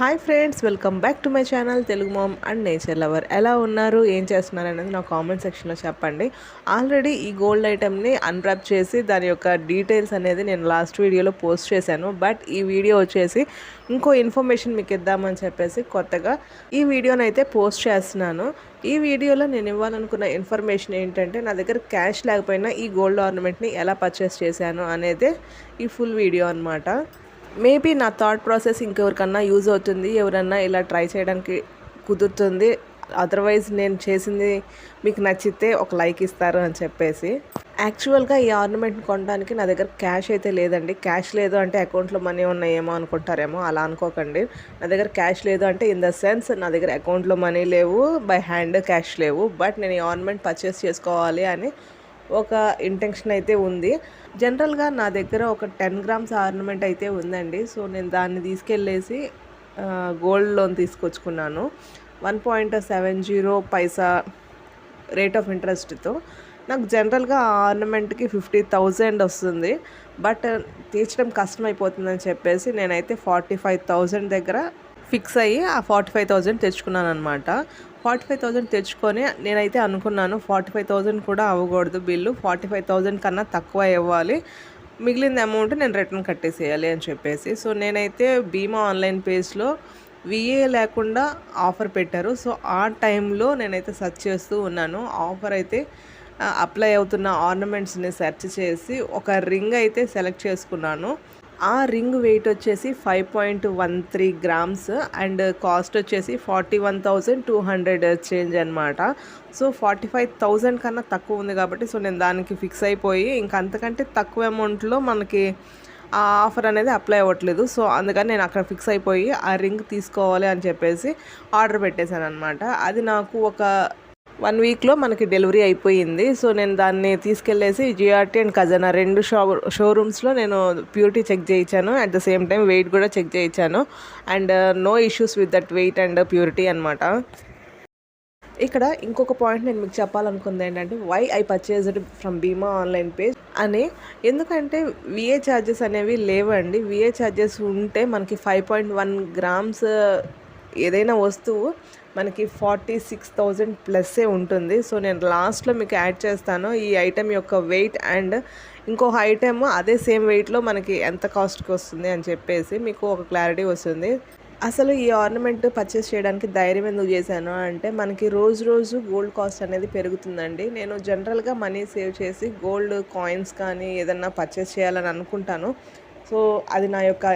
Hi friends welcome back to my channel Telugu mom and nature lover. ఎలా ఉన్నారు? ఏం చేస్తున్నారు అనేది నా కామెంట్ సెక్షన్లో చెప్పండి. ఆల్రెడీ ఈ గోల్డ్ ఐటెంని అన్రాప్ చేసి దాని యొక్క డీటెయిల్స్ అనేది నేను లాస్ట్ వీడియోలో పోస్ట్ చేశాను. బట్ ఈ వీడియో వచ్చేసి ఇంకో ఇన్ఫర్మేషన్ మీకు ఇద్దామని చెప్పేసి కొత్తగా ఈ వీడియోని అయితే పోస్ట్ చేస్తున్నాను. ఈ వీడియోలో నేను ఇవ్వాలనుకున్న ఇన్ఫర్మేషన్ ఏంటంటే నా దగ్గర క్యాష్ లేకపోయినా ఈ గోల్డ్ ఆర్నమెంట్ని ఎలా పర్చేస్ చేశాను అనేది ఈ ఫుల్ వీడియో అనమాట మేబీ నా థాట్ ప్రాసెస్ ఇంకెవరికన్నా యూజ్ అవుతుంది ఎవరన్నా ఇలా ట్రై చేయడానికి కుదురుతుంది. అదర్వైజ్ నేను చేసింది మీకు నచ్చితే ఒక లైక్ ఇస్తారు అని చెప్పేసి. యాక్చువల్గా ఈ ఆర్నమెంట్ కొనడానికి నా దగ్గర క్యాష్ అయితే లేదండి. క్యాష్ లేదు అంటే అకౌంట్లో మనీ ఉన్నాయేమో అనుకుంటారేమో అలా అనుకోకండి. నా దగ్గర క్యాష్ లేదు అంటే ఇన్ ద సెన్స్ నా దగ్గర అకౌంట్లో మనీ లేవు బై హ్యాండ్ క్యాష్ లేవు. బట్ నేను ఈ ఆర్నమెంట్ పర్చేస్ చేసుకోవాలి అని ఒక ఇంటెన్షన్ అయితే ఉంది. జనరల్గా నా దగ్గర ఒక టెన్ గ్రామ్స్ ఆర్నమెంట్ అయితే ఉందండి. సో నేను దాన్ని తీసుకెళ్ళేసి gold loan తీసుకొచ్చుకున్నాను. One point seven zero paisa rate of ఇంట్రెస్ట్తో నాకు జనరల్గా ఆర్నమెంట్కి ఫిఫ్టీ థౌజండ్ వస్తుంది. బట్ తీర్చడం కష్టమైపోతుందని చెప్పేసి నేనైతే ఫార్టీ ఫైవ్ థౌజండ్ దగ్గర ఫిక్స్ అయ్యి ఆ ఫార్టీ ఫైవ్ థౌజండ్ తెచ్చుకున్నాను అనమాట ఫార్టీ ఫైవ్ థౌజండ్ తెచ్చుకొని నేనైతే అనుకున్నాను ఫార్టీ ఫైవ్ థౌజండ్ కూడా అవ్వకూడదు బిల్లు ఫార్టీ ఫైవ్ థౌజండ్ కన్నా తక్కువ ఇవ్వాలి. మిగిలిన అమౌంట్ నేను రిటర్న్ కట్టేసేయాలి అని చెప్పేసి. సో నేనైతే బీమా ఆన్లైన్ పేజ్లో విఏ లేకుండా ఆఫర్ పెట్టారు. సో ఆ టైంలో నేనైతే సెర్చ్ చేస్తూ ఉన్నాను. ఆఫర్ అయితే అప్లై అవుతున్న ఆర్నమెంట్స్ని సెర్చ్ చేసి ఒక రింగ్ అయితే సెలెక్ట్ చేసుకున్నాను. ఆ రింగ్ వెయిట్ వచ్చేసి five point one three grams and cost వచ్చేసి forty one thousand two hundred change అనమాట సో ఫార్టీ ఫైవ్ థౌజండ్ కన్నా తక్కువ ఉంది కాబట్టి సో నేను దానికి ఫిక్స్ అయిపోయి ఇంకా అంతకంటే తక్కువ అమౌంట్లో మనకి ఆ ఆఫర్ అనేది అప్లై అవ్వట్లేదు. సో అందుకని నేను అక్కడ ఫిక్స్ అయిపోయి ఆ రింగ్ తీసుకోవాలి అని చెప్పేసి ఆర్డర్ పెట్టేశాను అనమాట అది నాకు ఒక వన్ వీక్లో మనకి డెలివరీ అయిపోయింది. సో నేను దాన్ని తీసుకెళ్ళేసి జిఆర్టీ అండ్ ఖజానా రెండు షో షోరూమ్స్లో నేను ప్యూరిటీ చెక్ చేయించాను. At the same time weight కూడా చెక్ చేయించాను. And no issues with that weight and purity అనమాట ఇక్కడ ఇంకొక పాయింట్ నేను మీకు చెప్పాలనుకుంది ఏంటంటే why I purchased from Bhima online page అని. ఎందుకంటే విఏ ఛార్జెస్ అనేవి లేవండి. విఏ ఛార్జెస్ ఉంటే మనకి ఫైవ్ పాయింట్ వన్ గ్రామ్స్ ఏదైనా వస్తువు మనకి ఫార్టీ సిక్స్ థౌజండ్ ప్లస్సే ఉంటుంది. సో నేను లాస్ట్లో మీకు యాడ్ చేస్తాను. ఈ ఐటెం యొక్క వెయిట్ అండ్ ఇంకొక ఐటెమ్ అదే సేమ్ వెయిట్లో మనకి ఎంత కాస్ట్కి వస్తుంది అని చెప్పేసి మీకు ఒక క్లారిటీ వస్తుంది. అసలు ఈ ఆర్నమెంట్ పర్చేస్ చేయడానికి ధైర్యం ఎందుకు చేశాను అంటే మనకి రోజు రోజు గోల్డ్ కాస్ట్ అనేది పెరుగుతుందండి. నేను జనరల్గా మనీ సేవ్ చేసి గోల్డ్ కాయిన్స్ కానీ ఏదన్నా పర్చేస్ చేయాలని అనుకుంటాను. సో అది నా యొక్క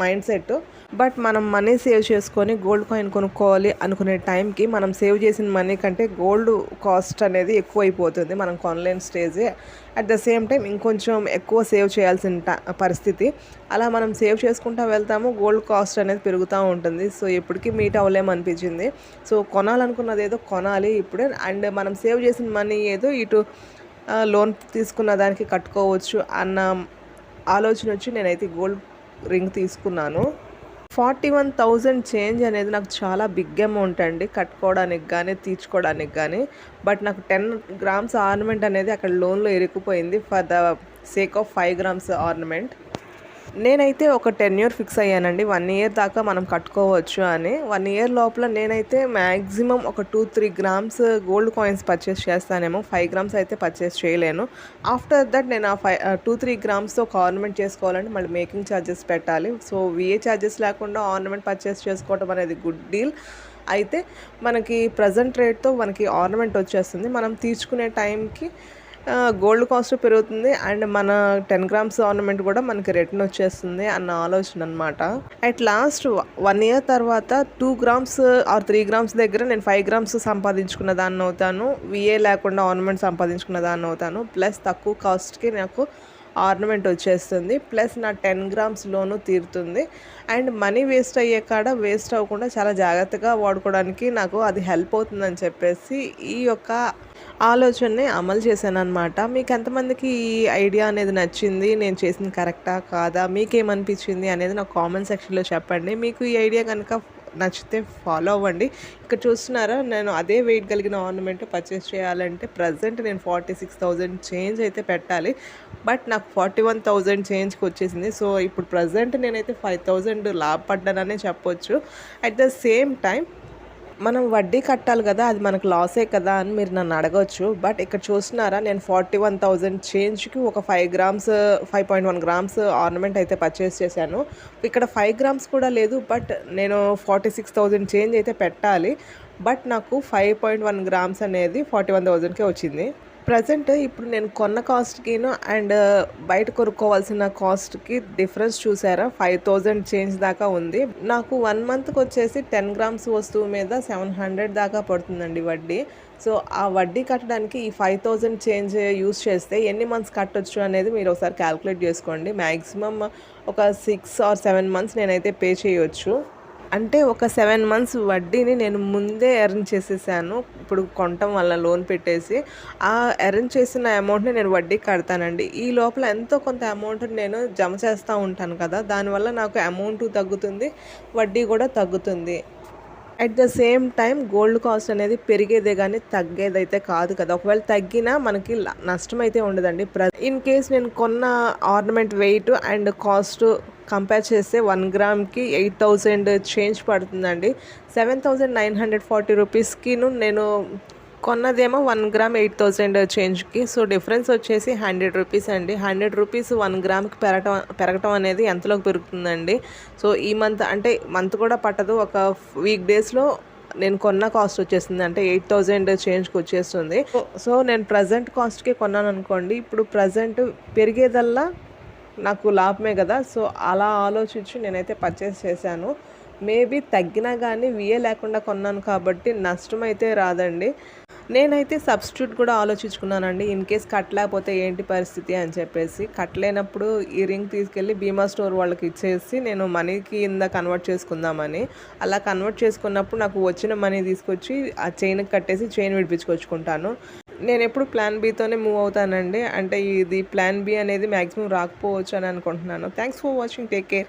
మైండ్ సెట్. బట్ మనం మనీ సేవ్ చేసుకొని గోల్డ్ కాయిన్ కొనుక్కోవాలి అనుకునే టైంకి మనం సేవ్ చేసిన మనీ కంటే గోల్డ్ కాస్ట్ అనేది ఎక్కువ అయిపోతుంది మనం కొనలేని స్టేజే. అట్ ద సేమ్ టైం ఇంకొంచెం ఎక్కువ సేవ్ చేయాల్సిన పరిస్థితి. అలా మనం సేవ్ చేసుకుంటూ వెళ్తాము గోల్డ్ కాస్ట్ అనేది పెరుగుతూ ఉంటుంది. సో ఎప్పటికీ మీట్ అవ్వలేమనిపించింది సో కొనాలనుకున్నది ఏదో కొనాలి ఇప్పుడే. అండ్ మనం సేవ్ చేసిన మనీ ఏదో ఇటు లోన్ తీసుకున్న దానికి కట్టుకోవచ్చు అన్న ఆలోచన వచ్చి నేనైతే గోల్డ్ రింగ్ తీసుకున్నాను. ఫార్టీ వన్ థౌజండ్ చేంజ్ అనేది నాకు చాలా బిగ్ అమౌంట్ అండి. కట్టుకోవడానికి కానీ తీర్చుకోవడానికి కానీ బట్ నాకు టెన్ గ్రామ్స్ ఆర్నమెంట్ అనేది అక్కడ లోన్లో ఇరుక్కుపోయింది. For the sake of five grams ornament. నేనైతే ఒక టెన్ ఇయర్ ఫిక్స్ అయ్యానండి. వన్ ఇయర్ దాకా మనం కట్టుకోవచ్చు అని. వన్ ఇయర్ లోపల నేనైతే మ్యాక్సిమం ఒక two three grams gold coins purchase చేస్తానేమో. Five grams అయితే పర్చేస్ చేయలేను. ఆఫ్టర్ దట్ నేను ఆ ఫైవ్ టూ త్రీ గ్రామ్స్తో ఒక ఆర్నమెంట్ చేసుకోవాలంటే మళ్ళీ మేకింగ్ ఛార్జెస్ పెట్టాలి. సో విఏ ఛార్జెస్ లేకుండా ఆర్నమెంట్ పర్చేస్ చేసుకోవడం అనేది గుడ్ డీల్. అయితే మనకి ప్రజెంట్ రేట్తో మనకి ఆర్నమెంట్ వచ్చేస్తుంది. మనం తీర్చుకునే టైంకి గోల్డ్ కాస్ట్ పెరుగుతుంది అండ్ మన టెన్ గ్రామ్స్ ఆర్నమెంట్ కూడా మనకి రిటర్న్ వచ్చేస్తుంది అన్న ఆలోచన అనమాట అట్ లాస్ట్ వన్ ఇయర్ తర్వాత two grams or three grams దగ్గర నేను ఫైవ్ గ్రామ్స్ సంపాదించుకున్న దాన్ని అవుతాను. విఏ లేకుండా ఆర్నమెంట్ సంపాదించుకున్న దాన్ని అవుతాను. ప్లస్ తక్కువ కాస్ట్కి నాకు ఆర్నమెంట్ వచ్చేస్తుంది. ప్లస్ నా టెన్ గ్రామ్స్ లోను తీరుతుంది. అండ్ మనీ వేస్ట్ అయ్యే కాడ వేస్ట్ అవ్వకుండా చాలా జాగ్రత్తగా వాడుకోవడానికి నాకు అది హెల్ప్ అవుతుందని చెప్పేసి ఈ యొక్క ఆలోచనని అమలు చేశాను అనమాట మీకు ఎంతమందికి ఈ ఐడియా అనేది నచ్చింది? నేను చేసింది కరెక్టా? కాదా? మీకేమనిపించింది అనేది నాకు కామెంట్ సెక్షన్లో చెప్పండి. మీకు ఈ ఐడియా కనుక నచ్చితే ఫాలో అవ్వండి. ఇక్కడ చూస్తున్నారా? నేను అదే వెయిట్ కలిగిన ఆర్నమెంట్ పర్చేస్ చేయాలంటే ప్రజెంట్ నేను ఫార్టీ సిక్స్ థౌజండ్ చేంజ్ అయితే పెట్టాలి. బట్ నాకు ఫార్టీ వన్ థౌజండ్ చేంజ్కి వచ్చేసింది. సో ఇప్పుడు ప్రజెంట్ నేనైతే ఫైవ్ థౌజండ్ లాభపడ్డాననే చెప్పొచ్చు. అట్ ద సేమ్ టైం మనం వడ్డీ కట్టాలి కదా అది మనకు లాసే కదా అని మీరు నన్ను అడగవచ్చు బట్ ఇక్కడ చూస్తున్నారా నేను ఫార్టీ వన్ థౌజండ్ చేంజ్కి ఒక five grams five point one grams ornament అయితే పర్చేస్ చేశాను. ఇక్కడ ఫైవ్ గ్రామ్స్ కూడా లేదు బట్ నేను ఫార్టీ సిక్స్ థౌజండ్ చేంజ్ అయితే పెట్టాలి. బట్ నాకు ఫైవ్ పాయింట్ వన్ గ్రామ్స్ అనేది ఫార్టీ వన్ థౌజండ్కే వచ్చింది. ప్రజెంట్ ఇప్పుడు నేను కొన్న కాస్ట్కిను అండ్ బయట కొనుక్కోవాల్సిన కాస్ట్కి డిఫరెన్స్ చూసారా? ఫైవ్ థౌజండ్ చేంజ్ దాకా ఉంది. నాకు వన్ మంత్కి వచ్చేసి టెన్ గ్రామ్స్ వస్తువు మీద సెవెన్ హండ్రెడ్ దాకా పడుతుందండి వడ్డీ. సో ఆ వడ్డీ కట్టడానికి ఈ ఫైవ్ థౌజండ్ చేంజ్ యూస్ చేస్తే ఎన్ని మంత్స్ కట్టొచ్చు అనేది మీరు ఒకసారి క్యాలిక్యులేట్ చేసుకోండి. మ్యాక్సిమం ఒక సిక్స్ ఆర్ సెవెన్ మంత్స్ నేనైతే పే చేయొచ్చు. అంటే ఒక సెవెన్ మంత్స్ వడ్డీని నేను ముందే ఎర్న్ చేసేసాను. ఇప్పుడు కొనటం వల్ల లోన్ పెట్టేసి ఆ ఎర్న్ చేసిన అమౌంట్ని నేను వడ్డీ కడతానండి. ఈ లోపల ఎంతో కొంత అమౌంట్ నేను జమ చేస్తూ ఉంటాను కదా దానివల్ల నాకు అమౌంట్ తగ్గుతుంది వడ్డీ కూడా తగ్గుతుంది. At the same time gold cost అనేది పెరిగేదే కానీ తగ్గేదైతే కాదు కదా. ఒకవేళ తగ్గినా మనకి నష్టం అయితే ఉండదండి. ప్ర ఇన్ కేస్ నేను కొన్న ornament weight and cost compare చేస్తే వన్ గ్రామ్కి ఎయిట్ థౌజండ్ చేంజ్ పడుతుందండి. Seven thousand nine hundred forty రూపీస్కిను నేను కొన్నదేమో వన్ గ్రామ్ ఎయిట్ థౌజండ్ చేంజ్కి సో డిఫరెన్స్ వచ్చేసి హండ్రెడ్ రూపీస్ అండి. హండ్రెడ్ రూపీస్ వన్ గ్రామ్కి పెరగటం పెరగటం అనేది ఎంతలోకి పెరుగుతుందండి? సో ఈ మంత్ అంటే మంత్ కూడా పట్టదు. ఒక వీక్ డేస్లో నేను కొన్న కాస్ట్ వచ్చేసింది. అంటే ఎయిట్ థౌజండ్ చేంజ్కి వచ్చేస్తుంది. సో- సో నేను ప్రజెంట్ కాస్ట్కి కొన్నాను అనుకోండి. ఇప్పుడు ప్రజెంట్ పెరిగేదల్లా నాకు లాభమే కదా. సో అలా ఆలోచించి నేనైతే పర్చేస్ చేశాను. మేబీ తగ్గినా కానీ విఏ లేకుండా కొన్నాను కాబట్టి నష్టం అయితే రాదండి. నేనైతే సబ్స్టిట్యూట్ కూడా ఆలోచించుకున్నానండి. ఇన్ కేస్ కట్టలేకపోతే ఏంటి పరిస్థితి అని చెప్పేసి. కట్టలేనప్పుడు ఈ రింగ్ తీసుకెళ్ళి బీమా స్టోర్ వాళ్ళకి ఇచ్చేసి నేను మనీకి కింద కన్వర్ట్ చేసుకుందామని. అలా కన్వర్ట్ చేసుకున్నప్పుడు నాకు వచ్చిన మనీ తీసుకొచ్చి ఆ చైన్కి కట్టేసి చైన్ విడిపించుకొచ్చుకుంటాను. నేను ఎప్పుడు ప్లాన్ బీతోనే మూవ్ అవుతానండి. అంటే ఇది ప్లాన్ బి అనేది మ్యాక్సిమం రాకపోవచ్చు అని అనుకుంటున్నాను. Thanks for watching take care